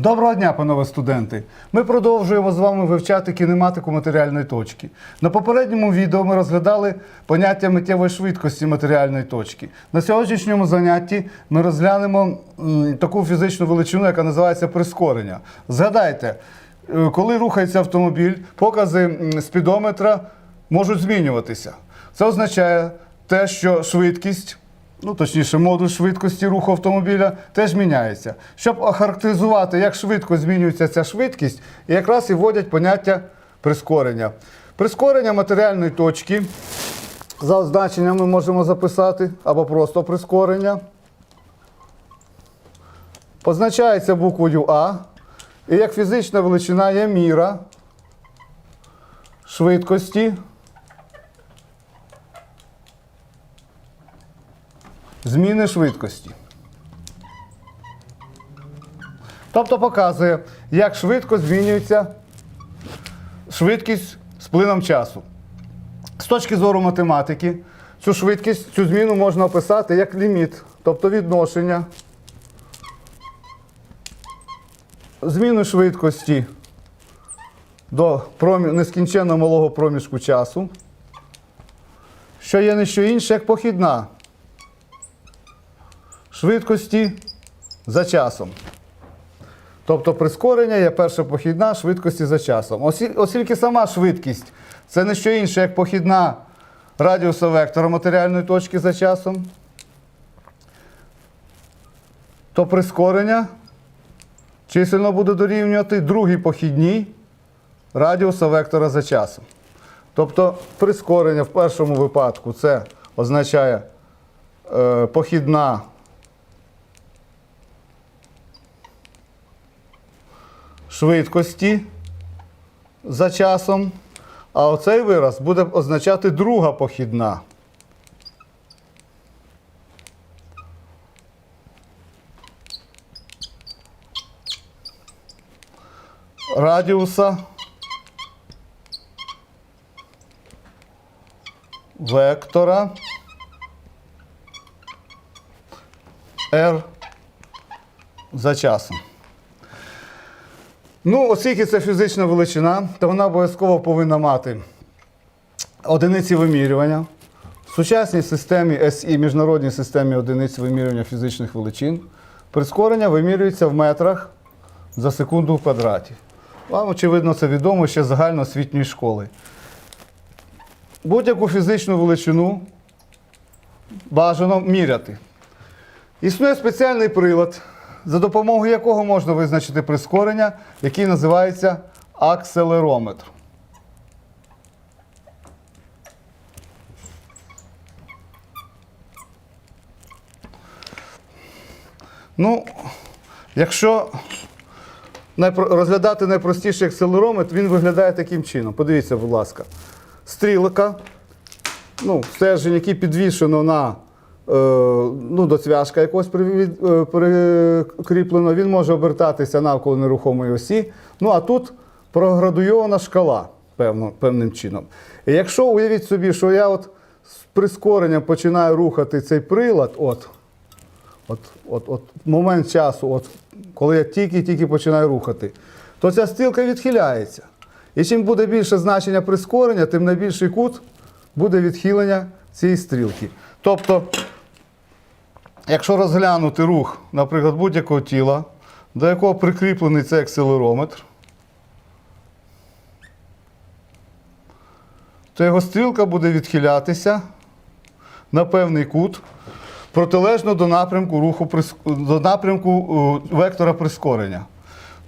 Доброго дня, панове студенти! Ми продовжуємо з вами вивчати кінематику матеріальної точки. На попередньому відео ми розглядали поняття миттєвої швидкості матеріальної точки. На сьогоднішньому занятті ми розглянемо таку фізичну величину, яка називається прискорення. Згадайте, е, коли рухається автомобіль, покази спідометра можуть змінюватися. Це означає те, що швидкість ну точніше, модуль швидкості руху автомобіля теж міняється. Щоб охарактеризувати, як швидко змінюється ця швидкість, якраз і вводять поняття прискорення. Прискорення матеріальної точки. За означенням ми можемо записати або просто прискорення. Позначається буквою А. І як фізична величина є міра швидкості зміни швидкості. Тобто показує, як швидко змінюється швидкість з плином часу. З точки зору математики, цю швидкість, цю зміну можна описати як ліміт, тобто відношення зміни швидкості до промі... нескінченно малого проміжку часу, що є не що інше, як похідна швидкості за часом. Тобто прискорення є перша похідна швидкості за часом. Оскільки сама швидкість це не що інше, як похідна радіуса вектора матеріальної точки за часом, то прискорення численно буде дорівнювати другій похідній радіуса вектора за часом. Тобто прискорення в першому випадку це означає е, похідна швидкості за часом, а оцей вираз буде означати друга похідна. Радіуса вектора R за часом. Ну, оскільки це фізична величина, то вона обов'язково повинна мати одиниці вимірювання. В сучасній системі SI, міжнародній системі одиниць вимірювання фізичних величин, прискорення вимірюється в метрах за секунду в квадраті. Вам, очевидно, це відомо ще з загальноосвітньої школи. Будь-яку фізичну величину бажано міряти. Існує спеціальний прилад, за допомогою якого можна визначити прискорення, який називається акселерометр. Ну, якщо розглядати найпростіший акселерометр, він виглядає таким чином. Подивіться, будь ласка. Стрілка, ну, стержень, який підвішено на ну, до цвяшка якось е, прикріплено, він може обертатися навколо нерухомої осі. Ну а тут проградуйована шкала певно, певним чином. І якщо уявіть собі, що я от з прискоренням починаю рухати цей прилад, от, от, от, от момент часу, от, коли я тільки-тільки починаю рухати, то ця стрілка відхиляється. І чим буде більше значення прискорення, тим найбільший кут буде відхилення цієї стрілки. Тобто, якщо розглянути рух, наприклад, будь-якого тіла, до якого прикріплений цей акселерометр, то його стрілка буде відхилятися на певний кут протилежно до напрямку руху до напрямку е, вектора прискорення.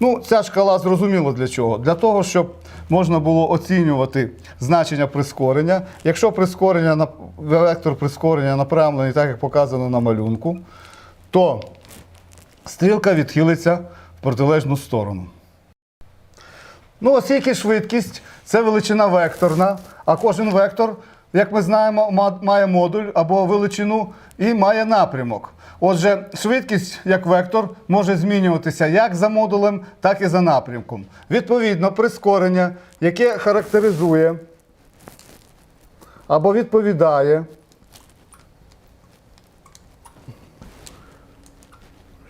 Ну, ця шкала зрозуміло для чого? Для того, щоб можна було оцінювати значення прискорення. Якщо прискорення вектор прискорення направлений так, як показано на малюнку, то стрілка відхилиться в протилежну сторону. Ну, оскільки швидкість це величина векторна, а кожен вектор, як ми знаємо, має модуль або величину і має напрямок. Отже, швидкість як вектор може змінюватися як за модулем, так і за напрямком. Відповідно, прискорення, яке характеризує або відповідає,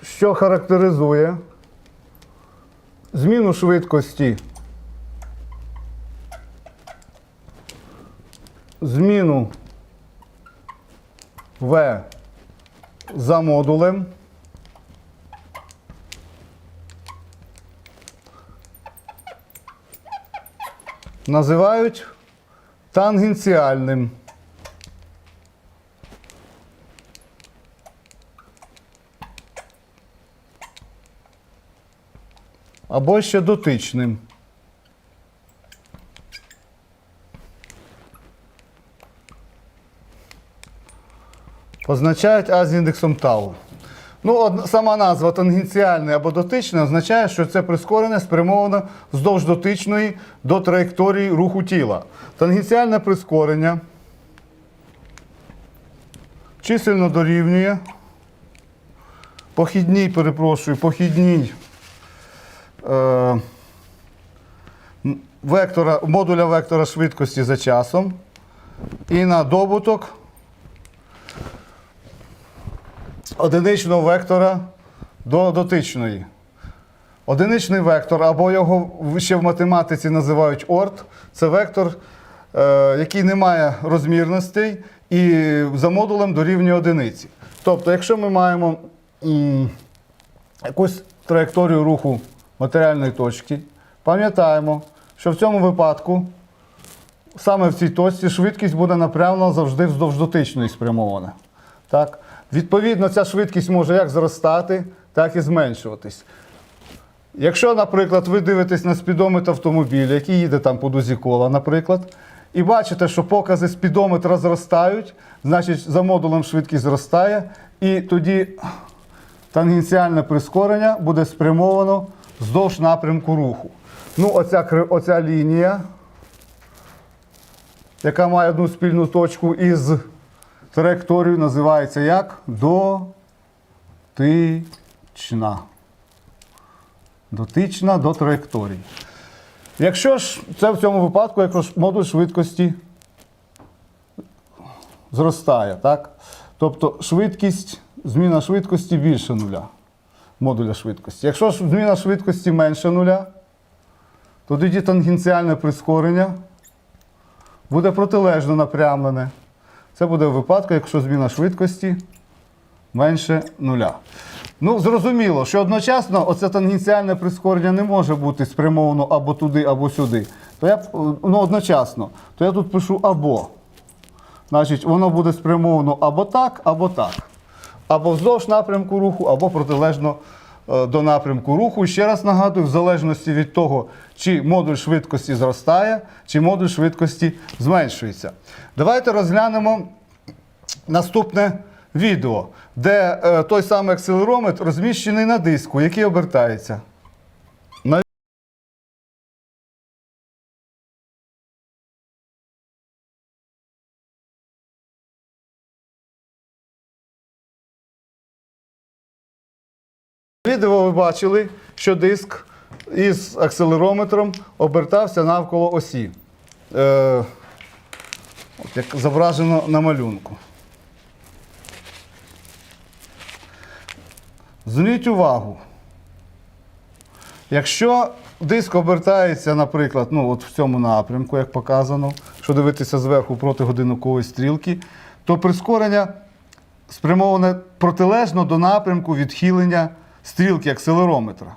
що характеризує зміну швидкості. Зміну В за модулем. Називають тангенціальним. Або ще дотичним. Позначають А з індексом тау. Ну, од- сама назва тангенціальний або дотичний означає, що це прискорене спрямовано вздовж дотичної до траєкторії руху тіла. Тангенціальне прискорення чисельно дорівнює похідній, перепрошую, похідній е, вектора, модуля вектора швидкості за часом і на добуток одиничного вектора до дотичної. Одиничний вектор, або його ще в математиці називають орт, це вектор, е, який не має розмірностей і за модулем дорівнює одиниці. Тобто, якщо ми маємо якусь траєкторію руху матеріальної точки, пам'ятаємо, що в цьому випадку саме в цій точці швидкість буде направлена завжди вздовж дотичної спрямована. Так? Відповідно, ця швидкість може як зростати, так і зменшуватись. Якщо, наприклад, ви дивитесь на спідометр автомобіля, який їде там по дузі кола, наприклад, і бачите, що покази спідометра зростають, значить за модулем швидкість зростає, і тоді тангенціальне прискорення буде спрямовано вздовж напрямку руху. Ну, оця, оця лінія, яка має одну спільну точку із траєкторією, називається як? Дотична. Дотична до траєкторії. Якщо ж це в цьому випадку, якщо модуль швидкості зростає, так? Тобто швидкість, зміна швидкості більше нуля. Модуля швидкості. Якщо ж зміна швидкості менше нуля, то тоді тангенціальне прискорення буде протилежно напрямлене. Це буде в випадку, якщо зміна швидкості менше нуля. Ну, зрозуміло, що одночасно оце тангенціальне прискорення не може бути спрямовано або туди, або сюди. То я, ну, одночасно, то я тут пишу або. Значить, воно буде спрямовано або так, або так. Або вздовж напрямку руху, або протилежно до напрямку руху. Ще раз нагадую, в залежності від того, чи модуль швидкості зростає, чи модуль швидкості зменшується. Давайте розглянемо наступне відео, де е, той самий акселерометр розміщений на диску, який обертається. Відео ви бачили, що диск із акселерометром обертався навколо осі. Е, от як зображено на малюнку. Зверніть увагу. Якщо диск обертається, наприклад, ну, от в цьому напрямку, як показано, що дивитися зверху проти годинникової стрілки, то прискорення спрямоване протилежно до напрямку відхилення стрілки акселерометра.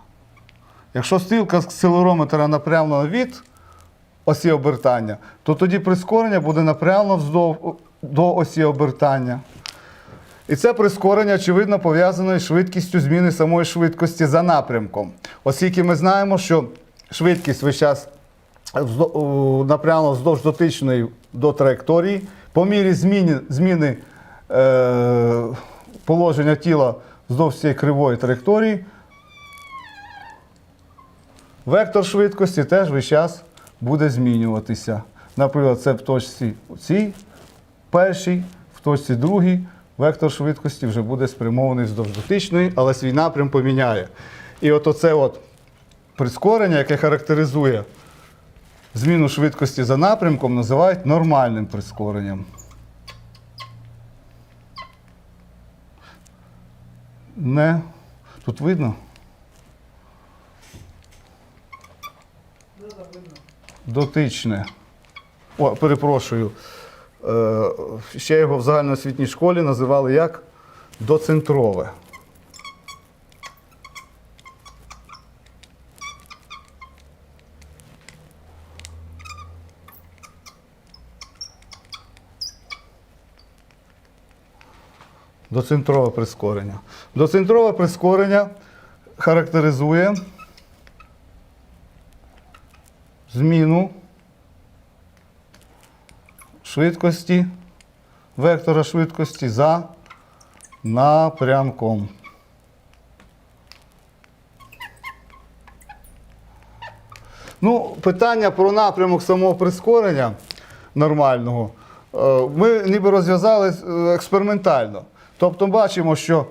Якщо стрілка акселерометра напрямлена від осі обертання, то тоді прискорення буде напрямлено вздов- до осі обертання. І це прискорення, очевидно, пов'язане з швидкістю зміни самої швидкості за напрямком. Оскільки ми знаємо, що швидкість весь час напрямлена вздовж дотичної до траєкторії, по мірі зміни, зміни е, положення тіла вздовж цієї кривої траєкторії, вектор швидкості теж весь час буде змінюватися. Наприклад, це в точці цій першій, в точці другій вектор швидкості вже буде спрямований вздовж дотичної, але свій напрям поміняє. І от оце от прискорення, яке характеризує зміну швидкості за напрямком, називають нормальним прискоренням. не. Тут видно? Дотичне. О, перепрошую. Е, ще його в загальноосвітній школі називали як доцентрове. Доцентрове прискорення. Доцентрове прискорення характеризує зміну швидкості, вектора швидкості за напрямком. Ну, питання про напрямок самого прискорення нормального е, ми ніби розв'язали е, експериментально. Тобто бачимо, що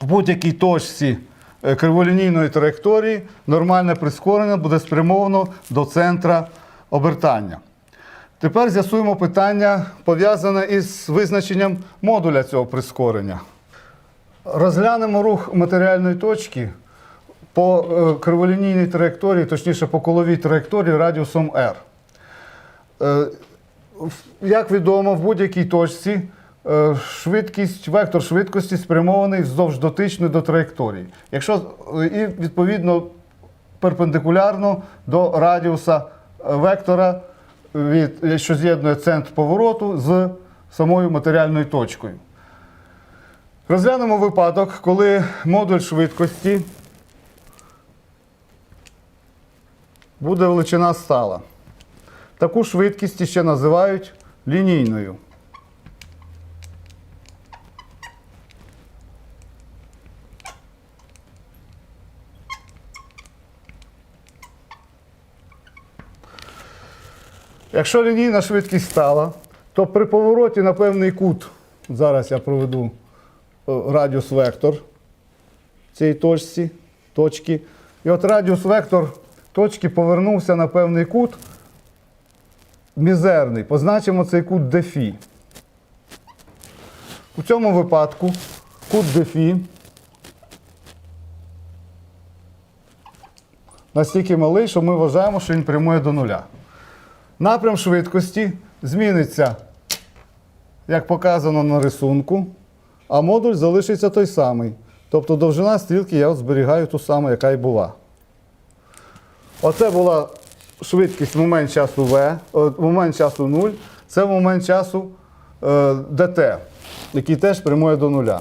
в будь-якій точці е, криволінійної траєкторії нормальне прискорення буде спрямовано до центра обертання. Тепер з'ясуємо питання, пов'язане із визначенням модуля цього прискорення. Розглянемо рух матеріальної точки по е, криволінійній траєкторії, точніше по коловій траєкторії радіусом r. Е, Як відомо, в будь-якій точці швидкість, вектор швидкості спрямований вздовж дотичної до траєкторії. Якщо е, і відповідно перпендикулярно до радіуса е, вектора, від, е, що з'єднує центр повороту з самою матеріальною точкою. Розглянемо випадок, коли модуль швидкості буде величина стала. Таку швидкість ще називають лінійною. Якщо лінійна швидкість стала, то при повороті на певний кут, зараз я проведу е, радіус вектор цієї точці, точки. І от радіус вектор точки повернувся на певний кут мізерний. Позначимо цей кут дефі. У цьому випадку кут дефі настільки малий, що ми вважаємо, що він прямує до нуля. Напрям швидкості зміниться, як показано на рисунку, а модуль залишиться той самий. Тобто довжина стрілки я зберігаю ту саму, яка й була. Оце була швидкість в момент часу V, в момент часу 0. Це в момент часу е, dt, який теж прямує до нуля.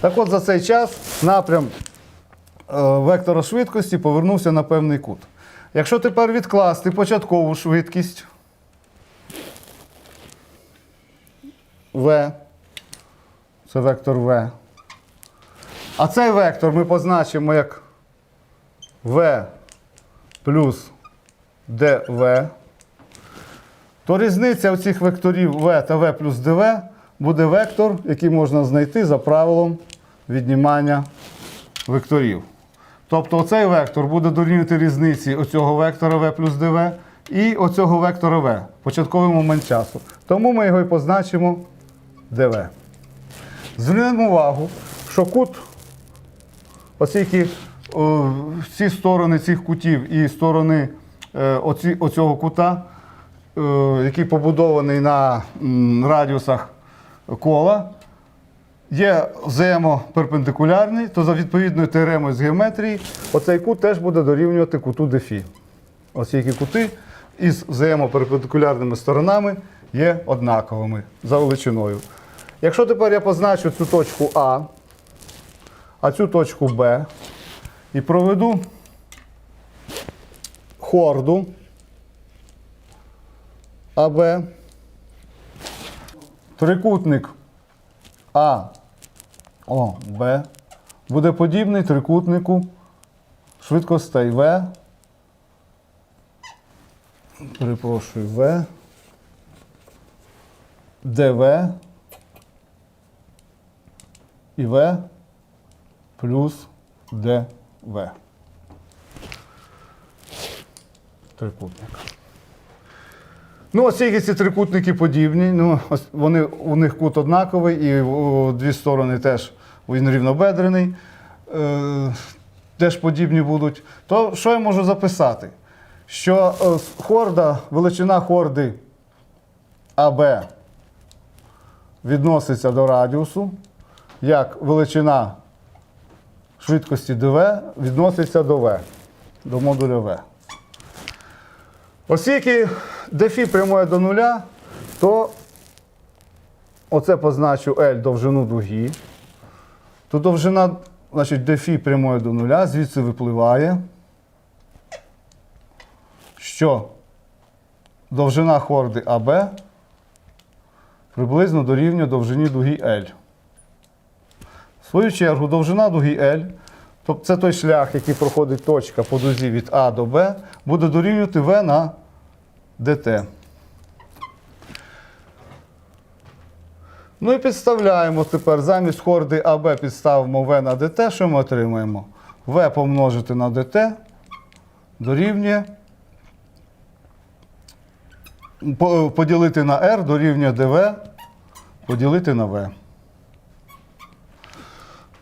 Так от за цей час напрям е, вектора швидкості повернувся на певний кут. Якщо тепер відкласти початкову швидкість V, це вектор V. А цей вектор ми позначимо як V плюс dV, то різниця цих векторів V та V плюс dV буде вектор, який можна знайти за правилом віднімання векторів. Тобто оцей вектор буде дорівнювати різниці оцього вектора V плюс dV і оцього вектора V, початковий момент часу. Тому ми його і позначимо dV. Звернемо увагу, що кут, оскільки ці сторони цих кутів і сторони е, оці, оцього кута, е, який побудований на радіусах кола, є взаємоперпендикулярний, то за відповідною теоремою з геометрії оцей кут теж буде дорівнювати куту дефі. Оскільки кути із взаємоперпендикулярними сторонами є однаковими за величиною. Якщо тепер я позначу цю точку А, а цю точку Б і проведу хорду АБ, трикутник А, О, Б буде подібний трикутнику. Швидкостей В, перепрошую, В, ДВ і В плюс ДВ. Трикутник. Ну, оскільки ці трикутники подібні, ну, вони, у них кут однаковий, і о, дві сторони теж він рівнобедрений, е, теж подібні будуть, то що я можу записати? Що е, хорда, величина хорди АБ відноситься до радіусу, як величина швидкості ДВ відноситься до В, до модуля В. Оскільки дефі прямує до нуля, то оце позначу L довжину дуги, то довжина, значить, дефі прямує до нуля, звідси випливає, що довжина хорди АБ приблизно дорівнює довжині дуги L. В свою чергу, довжина дуги L, тобто це той шлях, який проходить точка по дузі від А до Б, буде дорівнювати В на ДТ. Ну і підставляємо тепер замість хорди АБ підставимо В на ДТ. Що ми отримаємо? В помножити на ДТ дорівнює. Поділити на R дорівнює ДВ поділити на В.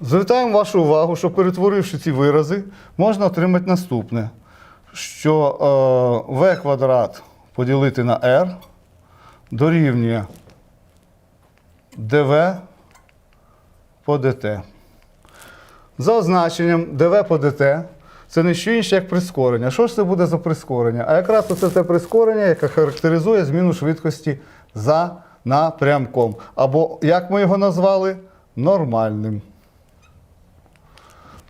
Звертаємо вашу увагу, що перетворивши ці вирази, можна отримати наступне, що е, В квадрат поділити на R дорівнює ДВ по ДТ. За означенням ДВ по ДТ це не що інше, як прискорення. Що ж це буде за прискорення? А якраз це те прискорення, яке характеризує зміну швидкості за напрямком. Або, як ми його назвали, нормальним.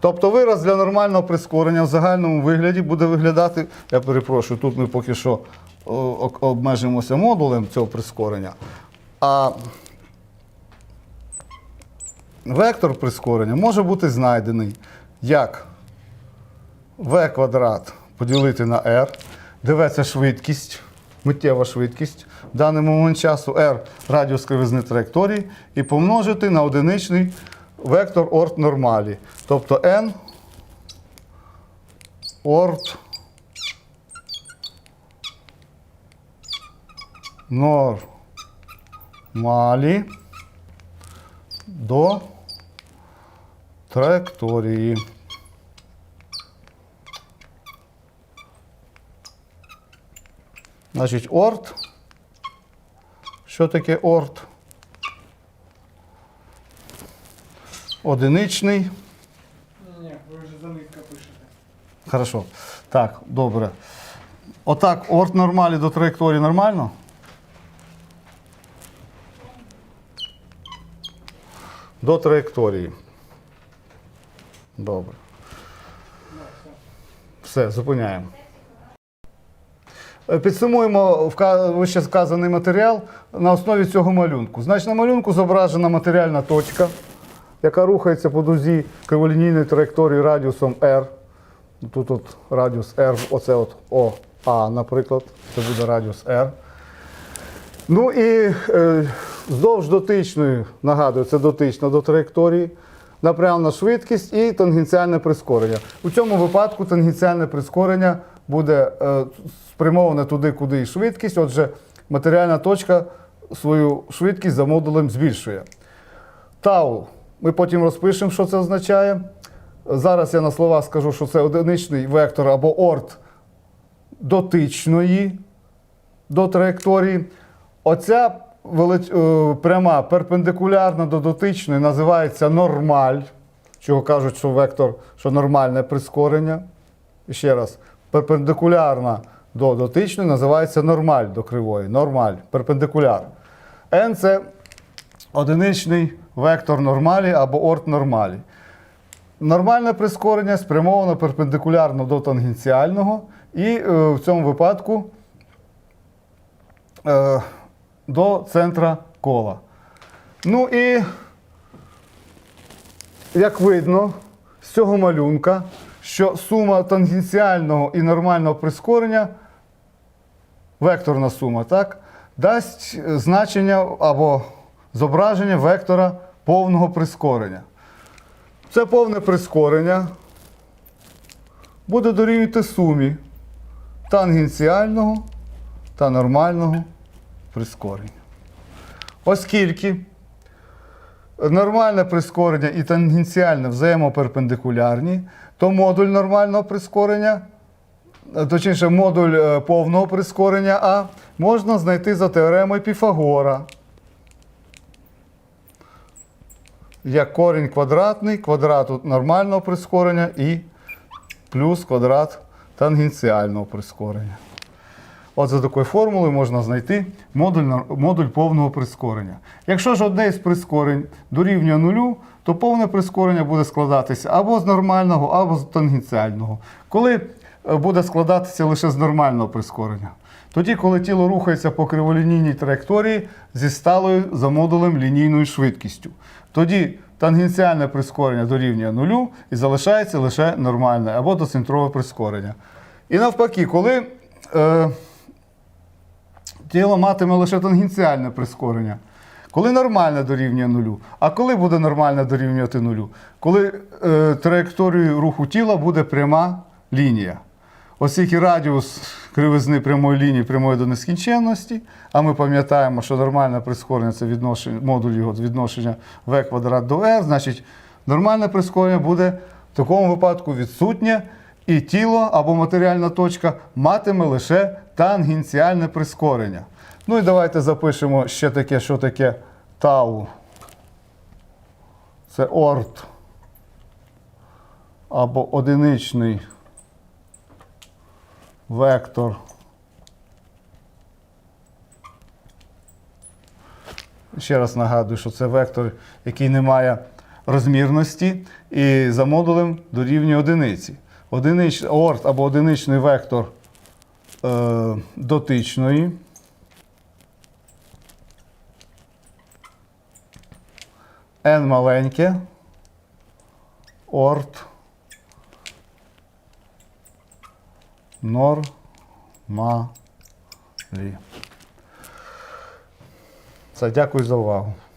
Тобто вираз для нормального прискорення в загальному вигляді буде виглядати, я перепрошую, тут ми поки що о- обмежимося модулем цього прискорення. А вектор прискорення може бути знайдений як v квадрат поділити на r, dv це швидкість, миттєва швидкість в даний момент часу, r радіус кривизни траєкторії, і помножити на одиничний вектор орт нормалі. Тобто n орт нормалі до траєкторії. Значить, орт. Що таке орт? Одиничний. Ні, ви вже замітка пишете. Хорошо. Так, добре. Отак, орт нормалі до траєкторії нормально? До траєкторії. Добре. Все, зупиняємо. Е, Підсумуємо вище сказаний матеріал на основі цього малюнку. Значить, на малюнку зображена матеріальна точка, яка рухається по дузі криволінійної траєкторії радіусом R. Тут от радіус R, оце от ОА, наприклад, це буде радіус R. Ну і е, здовж дотичної, нагадую, це дотична до траєкторії, напрямна швидкість і тангенціальне прискорення. У цьому випадку тангенціальне прискорення буде е, спрямоване туди, куди і швидкість. Отже, матеріальна точка свою швидкість за модулем збільшує. Тау. Ми потім розпишемо, що це означає. Зараз я на слова скажу, що це одиничний вектор або орт дотичної до траєкторії. Оця велич... е, пряма перпендикулярна до дотичної називається нормаль, чого кажуть, що вектор, що нормальне прискорення. І ще раз, перпендикулярна до дотичної називається нормаль до кривої. Нормаль, перпендикуляр. N це одиничний вектор нормалі або орт нормалі. Нормальне прискорення спрямовано перпендикулярно до тангенціального і е, в цьому випадку е, до центра кола. Ну і, як видно з цього малюнка, що сума тангенціального і нормального прискорення, векторна сума, так, дасть значення або зображення вектора повного прискорення. Це повне прискорення буде дорівнювати сумі тангенціального та нормального прискорення. Оскільки нормальне прискорення і тангенціальне взаємоперпендикулярні, то модуль нормального прискорення, е, точніше, модуль е, повного прискорення А можна знайти за теоремою Піфагора. Як корінь квадратний, квадрату нормального прискорення і плюс квадрат тангенціального прискорення. От за такою формулою можна знайти модуль, модуль повного прискорення. Якщо ж одне із прискорень дорівнює нулю, то повне прискорення буде складатися або з нормального, або з тангенціального. Коли е, буде складатися лише з нормального прискорення. Тоді, коли тіло рухається по криволінійній траєкторії зі сталою за модулем лінійною швидкістю. Тоді тангенціальне прискорення дорівнює нулю і залишається лише нормальне або доцентрове прискорення. І навпаки, коли е, тіло матиме лише тангенціальне прискорення. Коли нормальне дорівнює нулю. А коли буде нормальне дорівнювати нулю? Коли е, траєкторією руху тіла буде пряма лінія. Оскільки радіус кривизни прямої лінії прямої до нескінченності, а ми пам'ятаємо, що нормальне прискорення це відношення, модуль його відношення v квадрат до r, значить нормальне прискорення буде в такому випадку відсутнє, і тіло або матеріальна точка матиме лише тангенціальне прискорення. Ну і давайте запишемо ще таке, що таке тау. Це орт або одиничний вектор. Ще раз нагадую, що це вектор, який не має розмірності, і за модулем дорівнює одиниці. Одинич, орт або одиничний вектор е, дотичної. n маленьке. Орт. Нормалі. Все, дякую за увагу.